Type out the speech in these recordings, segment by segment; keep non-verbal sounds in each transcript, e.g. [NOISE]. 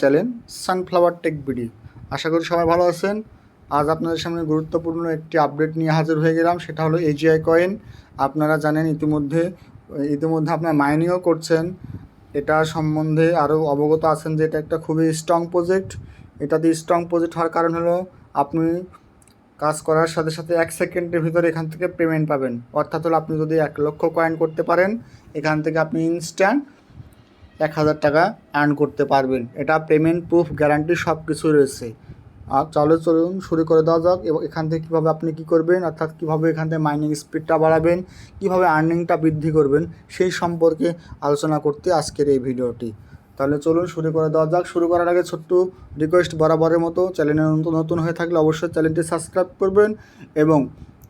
Channel sunflower tech BD. আশা করি সবাই ভালো আছেন। আজ আপনাদের সামনে গুরুত্বপূর্ণ একটি আপডেট নিয়ে হাজির হয়ে গেলাম, সেটা হলো এজিআই কয়েন আপনারা জানেন ইতিমধ্যে ইতিমধ্যে আপনারা মাইনিংও করছেন। এটা সম্বন্ধে আরও অবগত আছেন যে এটা একটা খুবই স্ট্রং প্রজেক্ট এটাতে স্ট্রং প্রজেক্ট হওয়ার কারণ হলো, আপনি কাজ করার সাথে সাথে এক সেকেন্ডের ভিতরে এখান থেকে পেমেন্ট পাবেন। অর্থাৎ হলো আপনি যদি এক লক্ষ কয়েন করতে পারেন, এখান থেকে আপনি ইনস্ট্যান্ট এক হাজার টাকা আর্ন করতে পারবেন। এটা পেমেন্ট প্রুফ গ্যারান্টি সব কিছু রয়েছে। আর চলো চলুন শুরু করে দেওয়া যাক, এবং এখান থেকে কীভাবে আপনি কী করবেন, অর্থাৎ কীভাবে এখান থেকে মাইনিং স্পিডটা বাড়াবেন, কীভাবে আর্নিংটা বৃদ্ধি করবেন, সেই সম্পর্কে আলোচনা করতে আজকের এই ভিডিওটি। তাহলে চলুন শুরু করে দেওয়া যাক। শুরু করার আগে ছোট্ট রিকোয়েস্ট বরাবরের মতো চ্যানেলে নতুন নতুন হয়ে থাকলে অবশ্যই চ্যানেলটি সাবস্ক্রাইব করবেন, এবং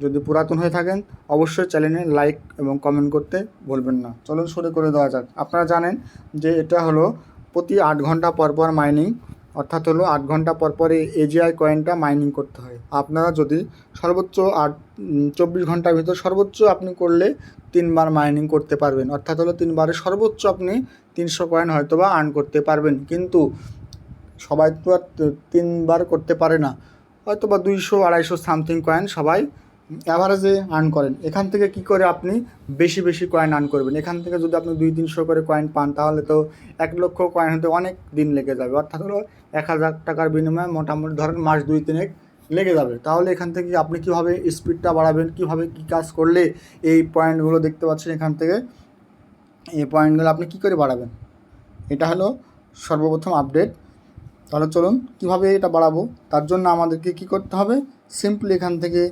যদি পুরাতন হয়ে থাকেন, অবশ্যই চ্যানেলে লাইক এবং কমেন্ট করতে বলবেন না। চলুন শুরু করে দেওয়া যাক। আপনারা জানেন যে এটা হলো প্রতি আট ঘণ্টা পর পর মাইনিং অর্থাৎ হলো আট ঘণ্টা পর পর এই এজিআই কয়েনটা মাইনিং করতে হয়। আপনারা যদি সর্বোচ্চ আট চব্বিশ ঘণ্টার ভিতর সর্বোচ্চ আপনি করলে তিনবার মাইনিং করতে পারবেন। অর্থাৎ হলো তিনবারে সর্বোচ্চ আপনি তিনশো কয়েন হয়তো বা আর্ন করতে পারবেন। কিন্তু সবাই তো আর তিনবার করতে পারে না। হয়তো বা দুইশো, আড়াইশো সামথিং কয়েন সবাই অ্যাভারেজে আর্ন করেন। এখান থেকে কি করে আপনি বেশি বেশি কয়েন আর্ন করবেন? এখান থেকে যদি আপনি দুই, তিনশো করে কয়েন পান, তাহলে তো এক লক্ষ কয়েন হতে অনেক দিন লেগে যাবে। অর্থাৎ হলো এক হাজার টাকার বিনিময়ে মোটামুটি ধরেন মাস দুই, তিনেক লেগে যাবে। তাহলে এখান থেকে আপনি কীভাবে স্পিডটা বাড়াবেন, কীভাবে কী কাজ করলে এই পয়েন্টগুলো দেখতে পাচ্ছেন এখান থেকে? এই পয়েন্টগুলো আপনি কী করে বাড়াবেন? এটা হলো সর্বপ্রথম আপডেট তাহলে চলুন কীভাবে এটা বাড়াবো? তার জন্য আমাদেরকে কী করতে হবে? সিম্পলি এখান থেকে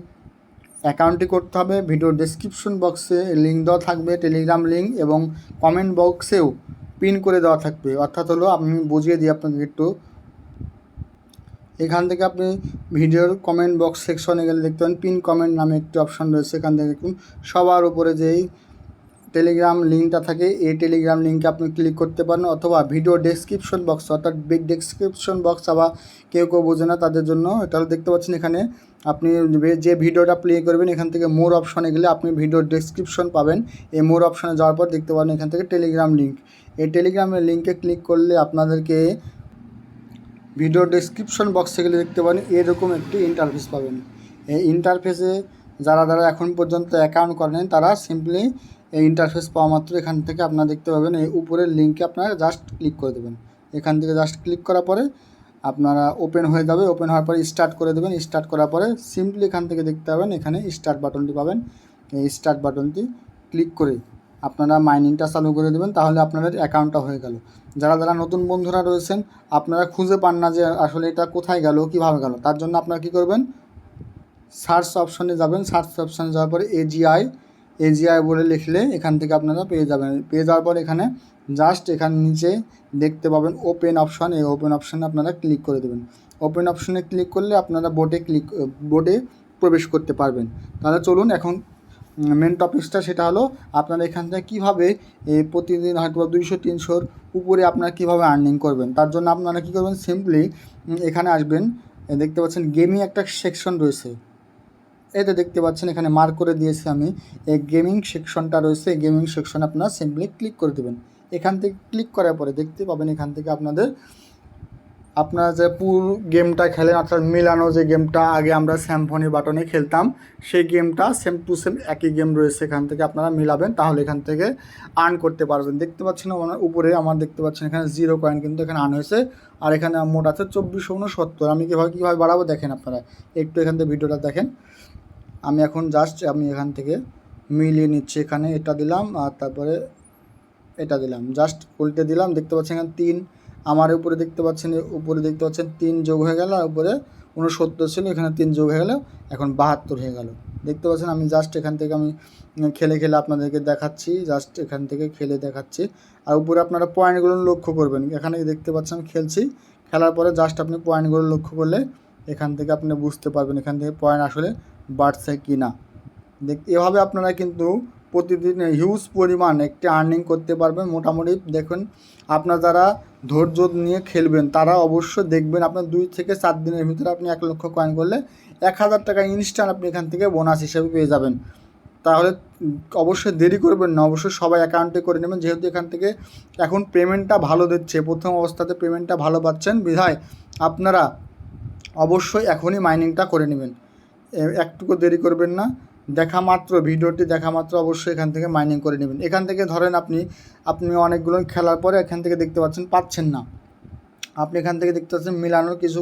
অ্যাকাউন্টটি করতে হবে। ভিডিও ডেসক্রিপশন বক্সে লিঙ্ক দেওয়া থাকবে টেলিগ্রাম লিঙ্ক এবং কমেন্ট বক্সেও পিন করে দেওয়া থাকবে। অর্থাৎ হলো আমি বুঝিয়ে দিই আপনাকে একটু। এখান থেকে আপনি ভিডিওর কমেন্ট বক্স সেকশনে গেলে দেখতে পাবেন পিন কমেন্ট নামে একটি অপশন রয়েছে। এখান থেকে দেখুন, সবার উপরে যেই টেলিগ্রাম লিঙ্কটা থাকে, এই টেলিগ্রাম লিঙ্কে আপনি ক্লিক করতে পারেন অথবা ভিডিও ডেসক্রিপশন বক্স অর্থাৎ ডেসক্রিপশন বক্স আবার কেউ কেউ বোঝে না, তাদের জন্য। এটা দেখতে পাচ্ছেন এখানে আপনি যে- ভিডিওটা প্লে করবেন, এখান থেকে মোর অপশনে গেলে আপনি ভিডিও ডেসক্রিপশন পাবেন। এই মোর অপশনে যাওয়ার পর দেখতে পাবেন এখান থেকে টেলিগ্রাম লিঙ্ক এই টেলিগ্রামের লিঙ্কে ক্লিক করলে আপনাদেরকে ভিডিও ডেসক্রিপশন বক্সে গেলে দেখতে পাবেন এরকম একটি ইন্টারফেস পাবেন। এই ইন্টারফেসে যারা যারা এখন পর্যন্ত অ্যাকাউন্ট করেন তারা সিম্পলি এই ইন্টারফেস পাওয়া মাত্র এখান থেকে আপনারা দেখতে পাবেন। এই উপরের লিঙ্কে আপনারা জাস্ট ক্লিক করে দেবেন। এখান থেকে জাস্ট ক্লিক করার পরে আপনারা ওপেন হয়ে যাবে ওপেন হওয়ার পরে স্টার্ট করে দেবেন। স্টার্ট করার পরে সিম্পলি এখান থেকে দেখতে পাবেন, এখানে স্টার্ট বাটনটি পাবেন। এই স্টার্ট বাটনটি ক্লিক করে আপনারা মাইনিংটা চালু করে দেবেন, তাহলে আপনাদের অ্যাকাউন্টটা হয়ে গেল। যারা যারা নতুন বন্ধুরা রয়েছেন, আপনারা খুঁজে পান না যে আসলে এটা কোথায় গেল, কীভাবে গেল, তার জন্য আপনারা কী করবেন? সার্চ অপশনে যাবেন সার্চ অপশনে যাওয়ার পরে এজিআই এজিআই বলে লিখলে এখান থেকে আপনারা পেয়ে যাবেন। পেয়ে যাওয়ার পর এখানে জাস্ট এখানে নিচে দেখতে পাবেন ওপেন অপশন এই ওপেন অপশনে আপনারা ক্লিক করে দেবেন। ওপেন অপশনে ক্লিক করলে আপনারা বোটে ক্লিক বোটে প্রবেশ করতে পারবেন। তাহলে চলুন এখন মেন টপিকসটা সেটা হলো আপনারা এখান থেকে কীভাবে প্রতিদিন হয়তো বা দুইশো, তিনশোর উপরে আপনারা কীভাবে আর্নিং করবেন। তার জন্য আপনারা কী করবেন সিম্পলি এখানে আসবেন। দেখতে পাচ্ছেন গেমিং একটা সেকশন রয়েছে। এই তো দেখতে পাচ্ছেন, এখানে মার্ক করে দিয়েছি আমি। এই গেমিং সেকশনটা রয়েছে, এই গেমিং সেকশনে আপনারা সিম্পলি ক্লিক করে দেবেন। এখান থেকে ক্লিক করার পরে দেখতে পাবেন, এখান থেকে আপনাদের, আপনারা যে পুর গেমটা খেলেন, অর্থাৎ মিলানো যে গেমটা আগে আমরা স্যামফনি বাটনে খেলতাম, সেই গেমটা সেম টু সেম একই গেম রয়েছে, এখান থেকে আপনারা মিলাবেন, তাহলে এখান থেকে আর্ন করতে পারবেন। দেখতে পাচ্ছেন আমার উপরে আমার দেখতে পাচ্ছেন, এখানে জিরো কয়েন কিন্তু এখানে আর্ন হয়েছে, আর এখানে মোট আছে চব্বিশশো উনসত্তর। আমি কীভাবে কীভাবে বাড়াবো, দেখেন আপনারা। একটু এখান থেকে ভিডিওটা দেখেন। আমি এখন জাস্ট আমি এখান থেকে মিলিয়ে নিচ্ছি এখানে, এটা দিলাম আর তারপরে এটা দিলাম। জাস্ট উল্টে দিলাম, দেখতে পাচ্ছেন এখানে তিন, আমার উপরে দেখতে পাচ্ছেন, উপরে দেখতে পাচ্ছেন তিন যোগ হয়ে গেল, আর উপরে উনসত্তর ছিল, এখানে তিন যোগ হয়ে গেল, এখন বাহাত্তর হয়ে গেল। দেখতে পাচ্ছেন আমি জাস্ট এখান থেকে আমি খেলে খেলে আপনাদেরকে দেখাচ্ছি জাস্ট এখান থেকে খেলে দেখাচ্ছি। আর উপরে আপনারা পয়েন্টগুলো লক্ষ্য করবেন, এখানে দেখতে পাচ্ছেন আমি খেলছি, খেলার পরে জাস্ট আপনি পয়েন্টগুলো লক্ষ্য করলে এখান থেকে আপনি বুঝতে পারবেন, এখান থেকে পয়েন্ট আসলে বাড়ছে কি না? দেখ, এভাবে আপনারা কিন্তু প্রতিদিন হিউজ পরিমাণ একটি আর্নিং করতে পারবেন। মোটামুটি দেখুন, আপনার যারা ধৈর্য নিয়ে খেলবেন, তারা অবশ্যই দেখবেন আপনার দুই থেকে চার দিনের ভিতরে আপনি এক লক্ষ কয়েন করলে এক হাজার টাকা ইনস্ট্যান্ট আপনি এখান থেকে বোনাস হিসেবে পেয়ে যাবেন। তাহলে অবশ্যই দেরি করবেন না, অবশ্যই সবাই অ্যাকাউন্টে করে নেবেন। যেহেতু এখান থেকে এখন পেমেন্টটা ভালো দিচ্ছে, প্রথম অবস্থাতে পেমেন্টটা ভালো পাচ্ছেন, বিধায় আপনারা অবশ্যই এখনই মাইনিংটা করে নেবেন। একটুকু দেরি করবেন না। দেখা মাত্র, ভিডিওটি দেখা মাত্র অবশ্যই এখান থেকে মাইনিং করে নেবেন। এখান থেকে ধরেন আপনি আপনি অনেকগুলো খেলার পরে এখান থেকে দেখতে পাচ্ছেন পাচ্ছেন না। আপনি এখান থেকে দেখতে পাচ্ছেন মিলানোর কিছু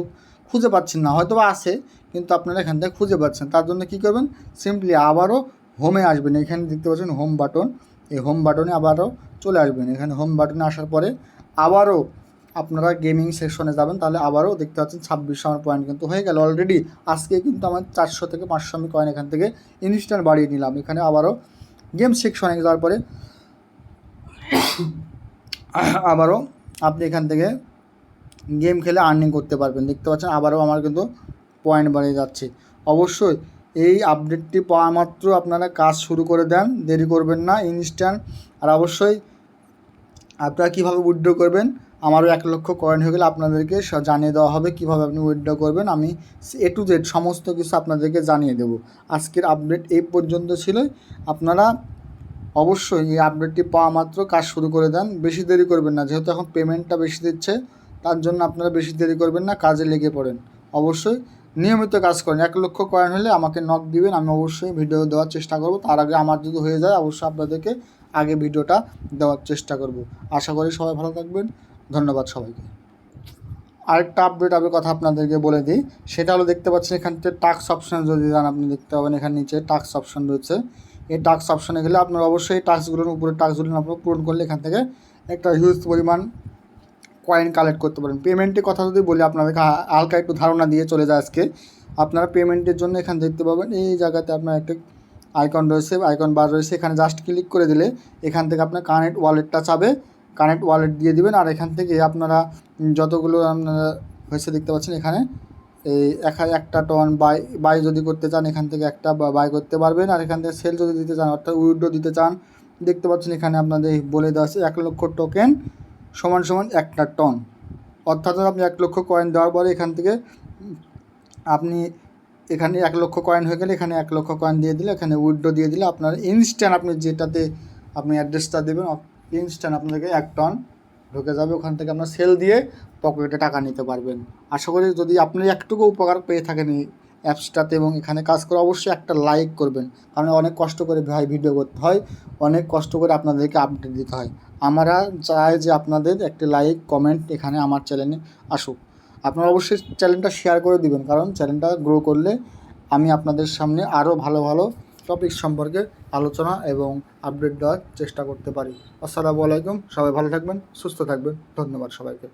খুঁজে পাচ্ছেন না। হয়তো বা আছে, কিন্তু আপনারা এখান থেকে খুঁজে পাচ্ছেন। তার জন্য কী করবেন? সিম্পলি আবারও হোমে আসবেন। এখানে দেখতে পাচ্ছেন হোম বাটন এই হোম বাটনে আবারও চলে আসবেন। এখানে হোম বাটনে আসার পরে আবারও আপনারা গেমিং সেকশনে যাবেন, তাহলে আবারও দেখতে পাচ্ছেন ছাব্বিশশো আমার পয়েন্ট কিন্তু হয়ে গেল অলরেডি আজকে কিন্তু আমার চারশো থেকে পাঁচশো আমি কয়েন এখান থেকে ইনস্ট্যান্ট বাড়িয়ে নিলাম। এখানে আবারও গেম সেকশনে যাওয়ার পরে [COUGHS] আবারও আপনি এখান থেকে গেম খেলে আর্নিং করতে পারবেন। দেখতে পাচ্ছেন আবারও আমার কিন্তু পয়েন্ট বাড়িয়ে যাচ্ছে। অবশ্যই এই আপডেটটি পাওয়া মাত্র আপনারা কাজ শুরু করে দেন, দেরি করবেন না ইনস্ট্যান্ট আর অবশ্যই আপনারা কীভাবে উইথড্র করবেন আমারও এক লক্ষ কয়েন হয়ে গেলে আপনাদেরকে জানিয়ে দেওয়া হবে কীভাবে আপনি উইথড্র করবেন। আমি এ টু জেড সমস্ত কিছু আপনাদেরকে জানিয়ে দেবো। আজকের আপডেট এই পর্যন্ত ছিল। আপনারা অবশ্যই এই আপডেটটি পাওয়া মাত্র কাজ শুরু করে দেন। বেশি দেরি করবেন না, যেহেতু এখন পেমেন্টটা বেশি দিচ্ছে, তার জন্য আপনারা বেশি দেরি করবেন না, কাজে লেগে পড়েন। অবশ্যই নিয়মিত কাজ করেন। এক লক্ষ কয়েন হলে আমাকে নক দিবেন, আমি অবশ্যই ভিডিও দেওয়ার চেষ্টা করব। তার আগে আমার যদি হয়ে যায়, অবশ্যই আপনাদেরকে আগে ভিডিওটা দেওয়ার চেষ্টা করব। আশা করি সবাই ভালো থাকবেন। ধন্যবাদ সবাইকে। আরেকটা আপডেট আমি কথা আপনাদেরকে বলে দিই। সেটা হলো দেখতে পাচ্ছেন এখান থেকে টাক্স অপশান যদি যান, আপনি দেখতে পাবেন এখানে নিচে টাক্স অপশান রয়েছে। এই টাক্স অপশানে গেলে আপনার অবশ্যই টাক্সগুলোর উপরে টাক্সগুলো আপনার পূরণ করলে এখান থেকে একটা হিউজ পরিমাণ কয়েন কালেক্ট করতে পারেন। পেমেন্টের কথা যদি বলি, আপনাদেরকে হালকা একটু ধারণা দিয়ে চলে যায় আজকে। আপনারা পেমেন্টের জন্য এখানে দেখতে পাবেন, এই জায়গাতে আপনার একটা আইকন রয়েছে আইকন বার রয়েছে। এখানে জাস্ট ক্লিক করে দিলে এখান থেকে আপনার কানেক্ট ওয়ালেটটা চাবে। কানেক্ট ওয়ালেট দিয়ে দিবেন, আর এখান থেকে আপনারা যতগুলো আপনারা হয়েছে দেখতে পাচ্ছেন এখানে, এই এক একটা টন বাই বাই যদি করতে চান, এখান থেকে একটা বাই করতে পারবেন, আর এখান থেকে সেল যদি দিতে চান, অর্থাৎ উইড্রো দিতে চান, দেখতে পাচ্ছেন এখানে আপনাদের বলে দেওয়া আছে এক লক্ষ টোকেন সমান সমান একটা টন অর্থাৎ আপনি এক লক্ষ কয়েন দেওয়ার পরে এখান থেকে আপনি এখানে এক লক্ষ কয়েন হয়ে গেলে এখানে এক লক্ষ কয়েন দিয়ে দিলে, এখানে উইড্রো দিয়ে দিলে আপনার ইনস্ট্যান্ট আপনি যেটাতে আপনি অ্যাড্রেসটা দেবেন ইনস্ট্যান্ট আপনাদেরকে এক টন ঢুকে যাবে, ওখান থেকে আপনার সেল দিয়ে পকেটে টাকা নিতে পারবেন। আশা করি যদি আপনি একটুকু উপকার পেয়ে থাকেন এই অ্যাপসটাতে এবং এখানে কাজ করে অবশ্যই একটা লাইক করবেন, কারণ অনেক কষ্ট করে ভাই ভিডিও করতে হয়, অনেক কষ্ট করে আপনাদেরকে আপডেট দিতে হয়। আমরা চাই যে আপনাদের একটি লাইক কমেন্ট এখানে আমার চ্যানেলে আসুক। আপনারা অবশ্যই চ্যানেলটা শেয়ার করে দিবেন, কারণ চ্যানেলটা গ্রো করলে আমি আপনাদের সামনে আরও ভালো ভালো টপিক সম্পর্কে আলোচনা এবং আপডেট দেওয়ার চেষ্টা করতে পারি। আসসালামু আলাইকুম, সবাই ভালো থাকবেন, সুস্থ থাকবেন, ধন্যবাদ সবাইকে।